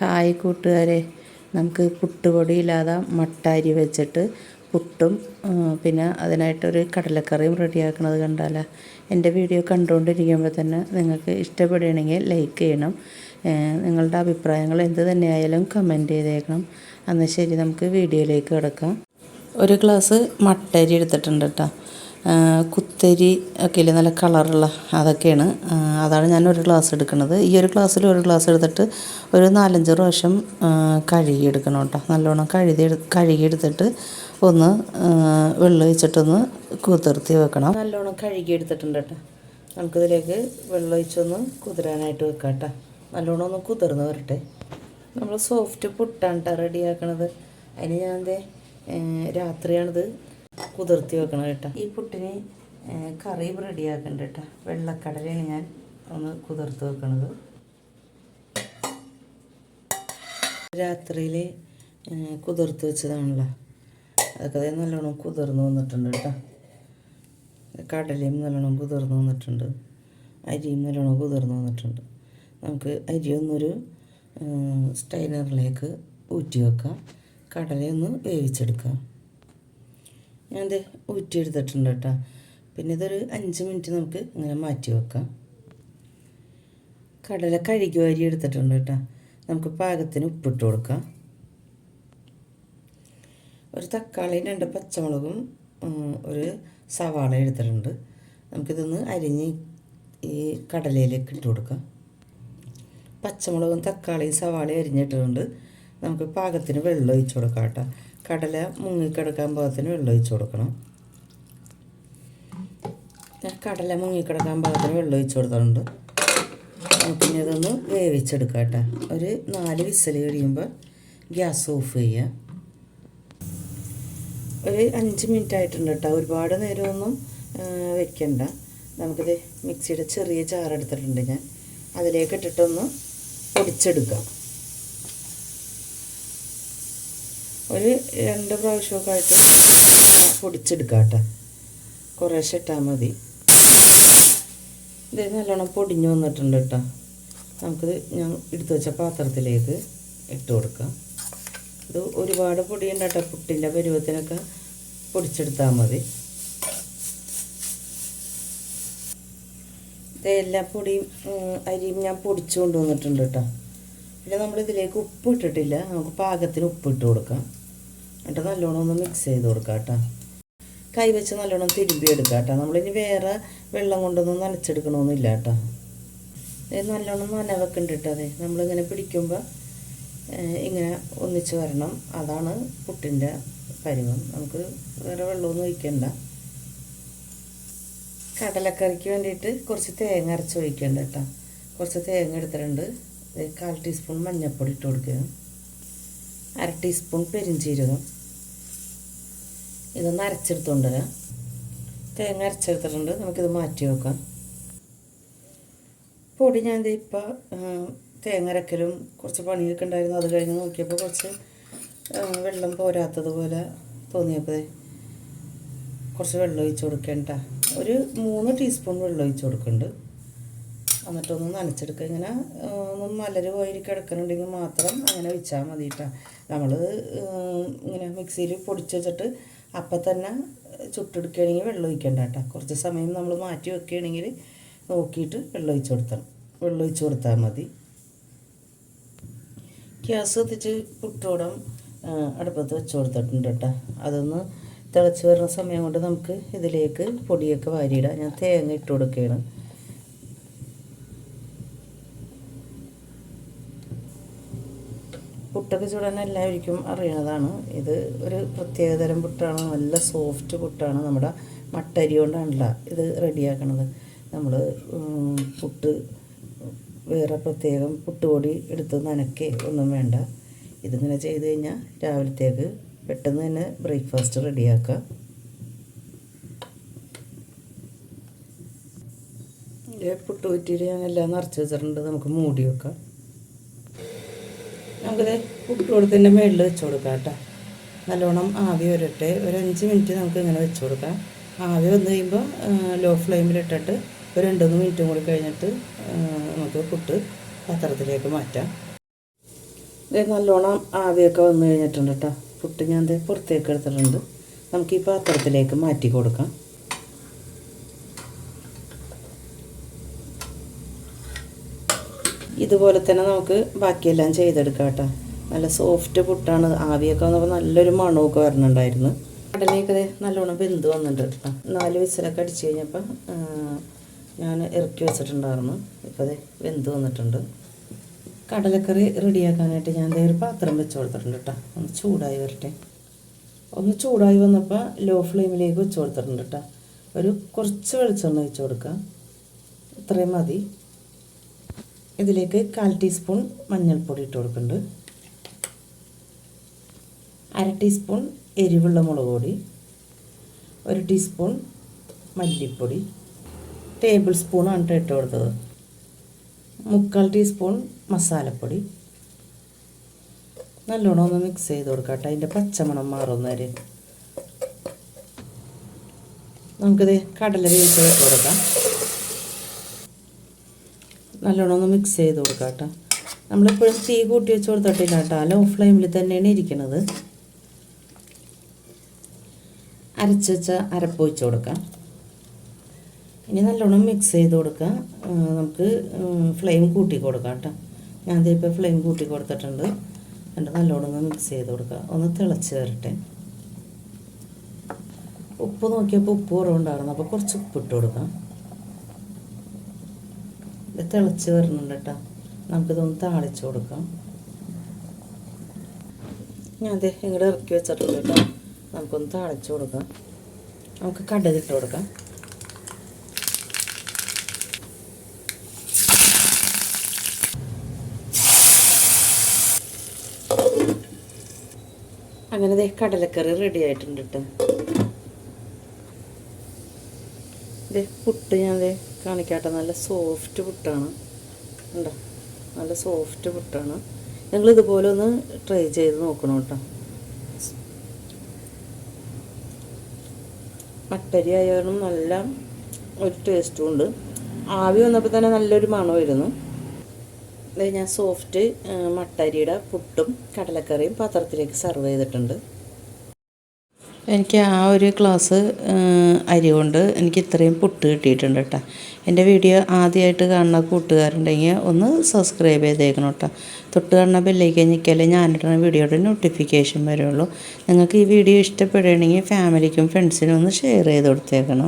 Hi കൂട്ടുകാരെ. നമുക്ക് പുട്ടുപൊടി ഇല്ലാതെ മട്ട അരി വെച്ചിട്ട് പുട്ടും പിന്നെ അതിനായിട്ടൊരു കടലക്കറിയും റെഡിയാക്കുന്നത് കണ്ടാലോ. എന്റെ വീഡിയോ കണ്ടുകൊണ്ടിരിക്കുമ്പോൾ തന്നെ നിങ്ങൾക്ക് ഇഷ്ടപ്പെടുകയാണെങ്കിൽ ലൈക്ക് ചെയ്യണം. നിങ്ങളുടെ അഭിപ്രായങ്ങൾ എന്ത് തന്നെയായാലും കമന്റ് ചെയ്തേക്കണം. എന്നാൽ ശരി നമുക്ക് വീഡിയോയിലേക്ക് കിടക്കാം. ഒരു ഗ്ലാസ് മട്ട അരി എടുത്തിട്ടുണ്ട് കേട്ടോ. കുത്തരി ഒക്കെ ഇല്ലേ? നല്ല കളറുള്ള അതൊക്കെയാണ്. അതാണ് ഞാൻ ഒരു ഗ്ലാസ് എടുക്കുന്നത്. ഈ ഒരു ഗ്ലാസ്സിൽ ഒരു ഗ്ലാസ് എടുത്തിട്ട് ഒരു നാലഞ്ച് പ്രാവശ്യം കഴുകി കഴുകിയെടുക്കണം കേട്ടോ. നല്ലോണം കഴുകി കഴുകിയെടുത്തിട്ട് ഒന്ന് ആ, വെള്ളം ഒഴിച്ചിട്ടൊന്ന് കുതിർത്തി വെക്കണം. നല്ലോണം കഴുകി കഴുകിയെടുത്തിട്ടുണ്ട് കേട്ടോ. നമുക്കിതിലേക്ക് വെള്ളം ഒഴിച്ചൊന്ന് കുതിരാനായിട്ട് വെക്കാം കേട്ടോ. നല്ലോണം ഒന്ന് കുതിർന്ന് വരട്ടെ. നമ്മൾ സോഫ്റ്റ് പുട്ടാണ് കേട്ടോ റെഡിയാക്കണത് അതിന് ഞാൻ രാത്രിയാണിത് കുതിർത്തി വെക്കണം കേട്ടോ. ഈ പുട്ടിന് കറി കറിയും റെഡിയാക്കണ്ട കേട്ടോ. വെള്ളക്കടലയാണ് ഞാൻ ഒന്ന് കുതിർത്ത് വെക്കണത്. രാത്രിയിൽ കുതിർത്ത് വെച്ചതാണല്ലോ. അതൊക്കെ അതേ നല്ലോണം കുതിർന്ന് വന്നിട്ടുണ്ട് കേട്ടോ. കടലയും നല്ലോണം കുതിർന്ന് വന്നിട്ടുണ്ട്. അരിയും നല്ലോണം കുതിർന്ന് വന്നിട്ടുണ്ട്. നമുക്ക് അരി ഒന്നൊരു സ്റ്റൈനറിലേക്ക് ഊറ്റി വെക്കാം. കടലയൊന്ന് വേവിച്ചെടുക്കാം. ഞാൻ ഇത് ഊറ്റിയെടുത്തിട്ടുണ്ട് കേട്ടോ. പിന്നെ ഇതൊരു അഞ്ച് മിനിറ്റ് നമുക്ക് ഇങ്ങനെ മാറ്റി വെക്കാം. കടല കഴുകി വാരി എടുത്തിട്ടുണ്ട് കേട്ടോ. നമുക്ക് പാകത്തിന് ഉപ്പിട്ട് കൊടുക്കാം. ഒരു തക്കാളിയും രണ്ട് പച്ചമുളകും ഒരു സവാള എടുത്തിട്ടുണ്ട്. നമുക്കിതൊന്ന് അരിഞ്ഞ് ഈ കടലയിലേക്ക് ഇട്ട് കൊടുക്കാം. പച്ചമുളകും തക്കാളിയും സവാളയും അരിഞ്ഞിട്ടിട്ടുണ്ട് നമുക്ക് പാകത്തിന് വെള്ളം ഒഴിച്ച് കൊടുക്കാം കേട്ടോ. കടല മുങ്ങിക്കിടക്കാൻ പാകത്തിന് വെള്ളം ഒഴിച്ച് കൊടുക്കണം. കടല മുങ്ങിക്കിടക്കാൻ പാകത്തിന് വെള്ളം ഒഴിച്ച് കൊടുത്തിട്ടുണ്ട്. പിന്നെ ഇതൊന്ന് വേവിച്ചെടുക്കാം കേട്ടോ. ഒരു നാല് വിസൽ കഴിയുമ്പോൾ ഗ്യാസ് ഓഫ് ചെയ്യുക ഒരു അഞ്ച് മിനിറ്റ് ആയിട്ടുണ്ട് കേട്ടോ. ഒരുപാട് നേരമൊന്നും വെക്കണ്ട. നമുക്കിത് മിക്സിയുടെ ചെറിയ ചാറെടുത്തിട്ടുണ്ട് ഞാൻ. അതിലേക്ക് ഇട്ടിട്ടൊന്ന് പൊടിച്ചെടുക്കാം. ഒരു രണ്ട് പ്രാവശ്യമൊക്കെ ആയിട്ട് പൊടിച്ചെടുക്കാം കേട്ടോ കുറേശ്ശെ ഇട്ടാൽ മതി. ഇത് നല്ലോണം പൊടിഞ്ഞു വന്നിട്ടുണ്ട് കേട്ടോ. നമുക്കിത് ഞാൻ എടുത്തു വെച്ച പാത്രത്തിലേക്ക് ഇട്ട് കൊടുക്കാം. ഇത് ഒരുപാട് പൊടിയുണ്ട് കേട്ടോ. പുട്ടിന്റെ പരുവത്തിനൊക്കെ പൊടിച്ചെടുത്താൽ മതി. ഇതെല്ലാ എല്ലാ പൊടിയും അരിയും ഞാൻ പൊടിച്ചു കൊണ്ടുവന്നിട്ടുണ്ട് കേട്ടോ. പിന്നെ നമ്മളിതിലേക്ക് ഉപ്പ് ഇട്ടിട്ടില്ല. നമുക്ക് പാകത്തിന് ഉപ്പ് ഇട്ട് കൊടുക്കാം. എന്നിട്ട് നല്ലോണം ഒന്ന് മിക്സ് ചെയ്ത് കൊടുക്കാം കേട്ടോ കൈ വെച്ച് നല്ലോണം തിരുമ്പി എടുക്കാം കേട്ടോ നമ്മളിനി വേറെ വെള്ളം കൊണ്ടൊന്നും നനച്ചെടുക്കണമെന്നില്ല കേട്ടോ ഇത് നല്ലോണം നനവൊക്കെ ഉണ്ട് കേട്ടോ അതെ നമ്മളിങ്ങനെ പിടിക്കുമ്പോൾ ഇങ്ങനെ ഒന്നിച്ച് വരണം. അതാണ് പുട്ടിന്റെ പരുവം. നമുക്ക് വേറെ വെള്ളമൊന്നും ഒഴിക്കണ്ട. കടലക്കറിക്ക് വേണ്ടിയിട്ട് കുറച്ച് തേങ്ങ അരച്ച് ഒഴിക്കേണ്ട കേട്ടോ കുറച്ച് തേങ്ങ എടുത്തിട്ടുണ്ട്. കാൽ ടീസ്പൂൺ മഞ്ഞൾപ്പൊടി ഇട്ട് കൊടുക്കുക. അര ടീസ്പൂൺ പെരിഞ്ചീരകം. ഇതൊന്ന് അരച്ചെടുത്തുകൊണ്ട് വരാം. തേങ്ങ അരച്ചെടുത്തിട്ടുണ്ട്. നമുക്കിത് മാറ്റി വെക്കാം. പൊടി ഞാൻ ദേ ഇപ്പം തേങ്ങ അരക്കലും കുറച്ച് പണിയൊക്കെ ഉണ്ടായിരുന്നു. അത് കഴിഞ്ഞ് നോക്കിയപ്പോൾ കുറച്ച് വെള്ളം പോരാത്തതുപോലെ തോന്നിയപ്പോൾ കുറച്ച് വെള്ളം ഒഴിച്ച് കൊടുക്കേണ്ട ഒരു മൂന്ന് ടീസ്പൂൺ വെള്ളം ഒഴിച്ച് കൊടുക്കുന്നുണ്ട് എന്നിട്ടൊന്ന് നനച്ചെടുക്കുക ഇങ്ങനെ ഒന്ന് മലര് പോയി കിടക്കുന്നുണ്ടെങ്കിൽ മാത്രം അങ്ങനെ വെച്ചാൽ മതി കേട്ടോ നമ്മൾ ഇങ്ങനെ മിക്സിയിൽ പൊടിച്ച് വെച്ചിട്ട് അപ്പം തന്നെ ചുട്ടെടുക്കുകയാണെങ്കിൽ വെള്ളം ഒഴിക്കണ്ട കേട്ടോ. കുറച്ച് സമയം നമ്മൾ മാറ്റി വെക്കുകയാണെങ്കിൽ നോക്കിയിട്ട് വെള്ളം ഒഴിച്ച് കൊടുത്തണം. വെള്ളം ഒഴിച്ച് കൊടുത്താൽ മതി. ഗ്യാസ് കത്തിച്ച് പുട്ടോടം അടുപ്പത്ത് വെച്ച് കൊടുത്തിട്ടുണ്ട് കേട്ടോ. അതൊന്ന് തിളച്ച് വരുന്ന സമയം കൊണ്ട് നമുക്ക് ഇതിലേക്ക് പൊടിയൊക്കെ വാരിയിടാം. ഞാൻ തേങ്ങ ഇട്ട് കൊടുക്കുകയാണ്. പുട്ടൊക്കെ ചൂടാൻ എല്ലാവർക്കും അറിയണതാണ്. ഇത് ഒരു പ്രത്യേകതരം പുട്ടാണ്. നല്ല സോഫ്റ്റ് പുട്ടാണ്. നമ്മുടെ മട്ടരി കൊണ്ടാണല്ലോ ഇത് റെഡിയാക്കണത്. നമ്മൾ പുട്ട് വേറെ പ്രത്യേകം പുട്ടുപൊടി എടുത്ത് നനക്കെ ഒന്നും വേണ്ട. ഇതിങ്ങനെ ചെയ്ത് കഴിഞ്ഞാൽ രാവിലത്തേക്ക് പെട്ടെന്ന് തന്നെ ബ്രേക്ക്ഫാസ്റ്റ് റെഡിയാക്കുക പുട്ട് പറ്റിയിട്ട് ഞാൻ എല്ലാം നിറച്ച് വെച്ചിട്ടുണ്ട്. നമുക്ക് മൂടി വെക്കാം. നമുക്കിത് കൊടുത്തതിന്റെ മുകളിൽ വെച്ച് കൊടുക്കാം കേട്ടോ. നല്ലോണം ആവി വരട്ടെ. ഒരു അഞ്ച് മിനിറ്റ് നമുക്ക് ഇങ്ങനെ വെച്ച് കൊടുക്കാം. ആവി വന്നു കഴിയുമ്പോൾ ലോ ഫ്ലെയിമിലിട്ടിട്ട് ഒരു രണ്ട് മൂന്ന് മിനിറ്റും കൂടി കഴിഞ്ഞിട്ട് നമുക്ക് പുട്ട് പാത്രത്തിലേക്ക് മാറ്റാം. ഇത് നല്ലോണം ആവിയൊക്കെ വന്നു കഴിഞ്ഞിട്ടുണ്ട് കേട്ടോ. പുട്ട് ഞാൻ പുറത്തേക്ക് എടുത്തിട്ടുണ്ട്. നമുക്ക് ഈ പാത്രത്തിലേക്ക് മാറ്റി കൊടുക്കാം. ഇതുപോലെ തന്നെ നമുക്ക് ബാക്കിയെല്ലാം ചെയ്തെടുക്കാം കേട്ടോ. നല്ല സോഫ്റ്റ് പുട്ടാണ്. ആവിയൊക്കെ വന്നപ്പോൾ നല്ലൊരു മണമൊക്കെ വരുന്നുണ്ടായിരുന്നു കടലയൊക്കെ നല്ലോണം വെന്ത് വന്നിട്ടുണ്ട് കേട്ടോ. നാല് വിസിലൊക്കെ അടിച്ചു കഴിഞ്ഞപ്പോൾ ഞാൻ ഇറക്കി വെച്ചിട്ടുണ്ടായിരുന്നു. ഇപ്പോൾ അത് വെന്ത് വന്നിട്ടുണ്ട്. കടലക്കറി റെഡിയാക്കാനായിട്ട് ഞാൻ ഒരു പാത്രം വെച്ച് കൊടുത്തിട്ടുണ്ട് കേട്ടോ. ഒന്ന് ചൂടായി വരട്ടെ. ഒന്ന് ചൂടായി വന്നപ്പോൾ ലോ ഫ്ലെയിമിലേക്ക് വെച്ച് കൊടുത്തിട്ടുണ്ട് കേട്ടോ. ഒരു കുറച്ച് വെളിച്ചെണ്ണ വെച്ച് കൊടുക്കുക ഇത്രയും മതി. ഇതിലേക്ക് കാൽ ടീസ്പൂൺ മഞ്ഞൾപ്പൊടി ഇട്ട് കൊടുക്കുന്നുണ്ട്. അര ടീസ്പൂൺ എരിവുള്ള മുളക് പൊടി ഒരു ടീസ്പൂൺ മല്ലിപ്പൊടി ടേബിൾ സ്പൂണാണ് ഇട്ട് കൊടുത്തത്. മുക്കാൽ ടീസ്പൂൺ മസാലപ്പൊടി. നല്ലോണം ഒന്ന് മിക്സ് ചെയ്ത് കൊടുക്കാം കേട്ടോ അതിന്റെ പച്ചമണം മാറുന്നവര് നമുക്കിത് കടല വേവിച്ച് കൊടുക്കാം. നല്ലോണം ഒന്ന് മിക്സ് ചെയ്ത് കൊടുക്കാം കേട്ടോ. നമ്മളിപ്പോഴും തീ കൂട്ടി വെച്ച് കൊടുത്തിട്ടില്ല കേട്ടോ. ലോ ഫ്ലെയിമിൽ തന്നെയാണ് ഇരിക്കുന്നത് അരച്ച് വെച്ച അരപ്പ് ഒഴിച്ച് കൊടുക്കാം. ഇനി നല്ലോണം മിക്സ് ചെയ്ത് കൊടുക്കാം. നമുക്ക് ഫ്ലെയിം കൂട്ടി കൊടുക്കാം കേട്ടോ. ഞാൻ ഇപ്പോൾ ഫ്ലെയിം കൂട്ടി കൊടുത്തിട്ടുണ്ട്. എന്നിട്ട് നല്ലോണം ഒന്ന് മിക്സ് ചെയ്ത് കൊടുക്കുക ഒന്ന് തിളച്ച് വരട്ടെ. ഉപ്പ് നോക്കിയപ്പോൾ ഉപ്പ് കുറവുണ്ടായിരുന്നു. അപ്പോൾ കുറച്ച് ഉപ്പ് ഇട്ട് കൊടുക്കാം. ഇത് തിളച്ച് വരുന്നുണ്ട് കേട്ടോ. നമുക്കിതൊന്ന് താളിച്ച് കൊടുക്കാം. ഞാൻ അതെ ഇങ്ങോട്ട് ഇറക്കി വെച്ചിട്ടുണ്ട് കേട്ടോ. നമുക്കൊന്ന് താളിച്ച് കൊടുക്കാം. നമുക്ക് കടുകിട്ട് കൊടുക്കാം. അങ്ങനെ ദേ കടലക്കറി റെഡി ആയിട്ടുണ്ട് കേട്ടോ. ദേ പുട്ട് ഞാൻ ദേ കാണിക്കാട്ടെ. നല്ല സോഫ്റ്റ് പുട്ടാണ്. ഉണ്ടോ നല്ല സോഫ്റ്റ് പുട്ടാണ്. നിങ്ങൾ ഇതുപോലെ ഒന്ന് ട്രൈ ചെയ്ത് നോക്കണം കേട്ടോ. മട്ടരി ആയാലും നല്ല ഒരു ടേസ്റ്റും ഉണ്ട്. ആവി വന്നപ്പോൾ തന്നെ നല്ലൊരു മണമായിരുന്നു. ഞാൻ സോഫ്റ്റ് മട്ടരിയുടെ പുട്ടും കടലക്കറിയും പാത്രത്തിലേക്ക് സെർവ് ചെയ്തിട്ടുണ്ട്. എനിക്ക് ആ ഒരു ക്ലാസ് അരി കൊണ്ട് എനിക്ക് ഇത്രയും പുട്ട് കിട്ടിയിട്ടുണ്ട് കേട്ടോ എന്റെ വീഡിയോ ആദ്യമായിട്ട് കാണുന്ന കൂട്ടുകാരുണ്ടെങ്കിൽ ഒന്ന് സബ്സ്ക്രൈബ് ചെയ്തേക്കണം കേട്ടോ തൊട്ട് കാണുന്ന ബെല്ലേക്ക് ഞെക്കിയാലേ ഞാനിടുന്ന വീഡിയോയുടെ നോട്ടിഫിക്കേഷൻ വരുള്ളൂ. നിങ്ങൾക്ക് ഈ വീഡിയോ ഇഷ്ടപ്പെടുകയാണെങ്കിൽ ഫാമിലിക്കും ഫ്രണ്ട്സിനും ഒന്ന് ഷെയർ ചെയ്ത് കൊടുത്തേക്കണം.